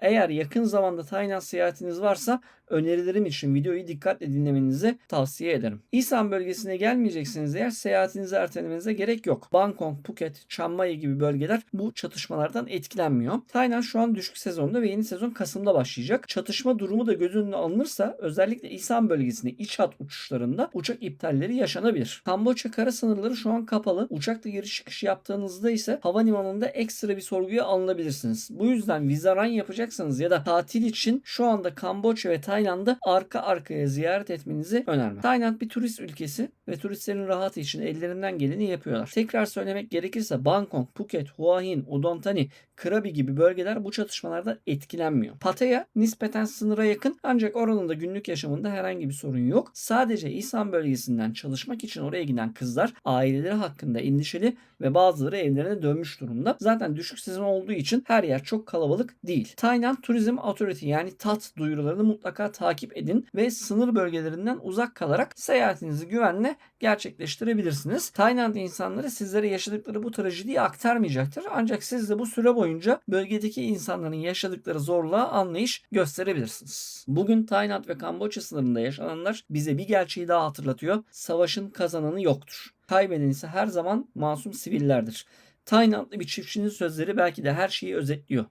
Eğer yakın zamanda Tayland seyahatiniz varsa önerilerim için videoyu dikkatle dinlemenizi tavsiye ederim. İsan bölgesine gelmeyeceksiniz eğer seyahatinizi ertelemenize gerek yok. Bangkok, Phuket, Chiang Mai gibi bölgeler bu çatışmalardan etkilenmiyor. Tayland şu an düşük sezonda ve yeni sezon Kasım'da başlayacak. Çatışma durumu da göz önüne alınırsa özellikle İsan bölgesinde iç hat uçuşlarında uçak iptalleri yaşanabilir. Kamboçya kara sınırları şu an kapalı. Uçakla giriş çıkış yaptığınızda ise havalimanında ekstra bir sorguya alınabilirsiniz. Bu yüzden vizaran yapacaksanız ya da tatil için şu anda Kamboçya ve Tayland'ı arka arkaya ziyaret etmenizi önermem. Tayland bir turist ülkesi ve turistlerin rahatı için ellerinden geleni yapıyorlar. Tekrar söylemek gerekirse Bangkok, Phuket, Hua Hin, Udon Thani, Krabi gibi bölgeler bu çatışmalardan etkilenmiyor. Pattaya nispeten sınıra yakın ancak oranın da günlük yaşamında herhangi bir sorun yok. Sadece İsan bölgesinden çalışmak için oraya giden kızlar aileleri hakkında endişeli ve bazıları evlerine dönmüş durumda. Zaten düşük sezon olduğu için her yer çok kalabalık değil. Tayland Tourism Authority yani TAT duyurularını mutlaka takip edin ve sınır bölgelerinden uzak kalarak seyahatinizi güvenle gerçekleştirebilirsiniz. Tayland insanları sizlere yaşadıkları bu trajediyi aktarmayacaktır. Ancak siz de bu süre boyunca bölgedeki insanların yaşadıkları zorluğa anlayış gösterebilirsiniz. Bugün Tayland ve Kamboçya sınırında yaşananlar bize bir gerçeği daha hatırlatıyor. Savaşın kazananı yoktur. Kaybeden ise her zaman masum sivillerdir. Taylandlı bir çiftçinin sözleri belki de her şeyi özetliyor.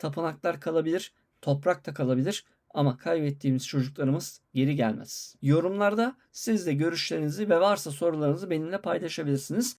Tapınaklar kalabilir, toprak da kalabilir ama kaybettiğimiz çocuklarımız geri gelmez. Yorumlarda siz de görüşlerinizi ve varsa sorularınızı benimle paylaşabilirsiniz.